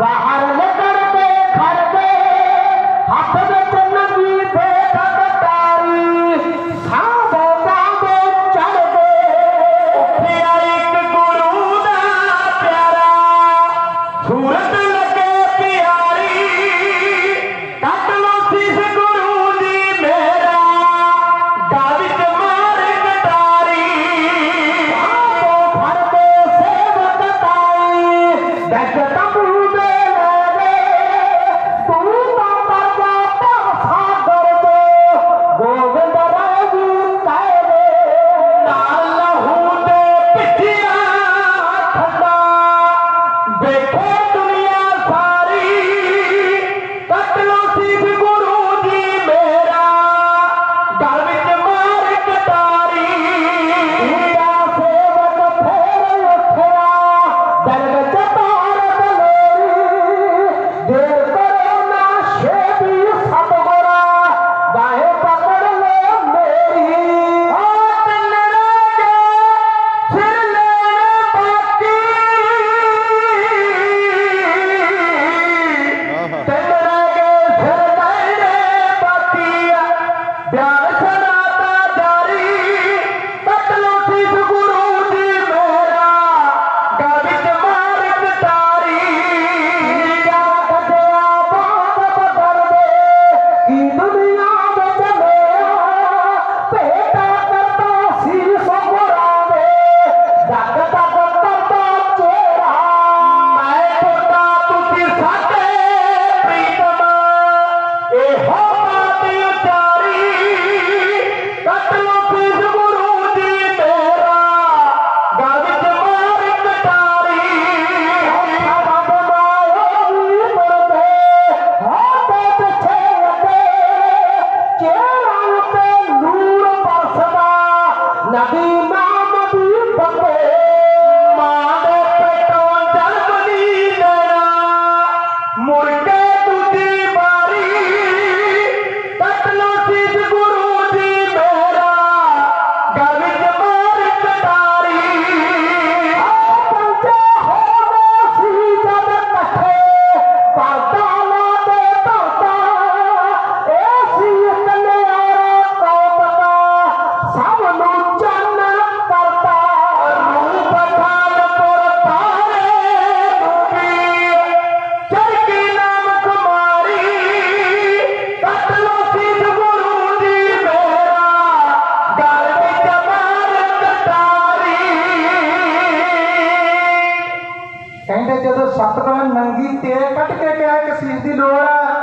বাহার Parliament Hallelujah. ਕਹਿੰਦੇ ਜਦੋਂ ਸਤਨਾਮ ਨੰਗੀ ਤੇਲ ਕੱਟ ਕੇ ਕਿਹਾ ਕਿ ਸੀਸ ਦੀ ਲੋੜ ਆ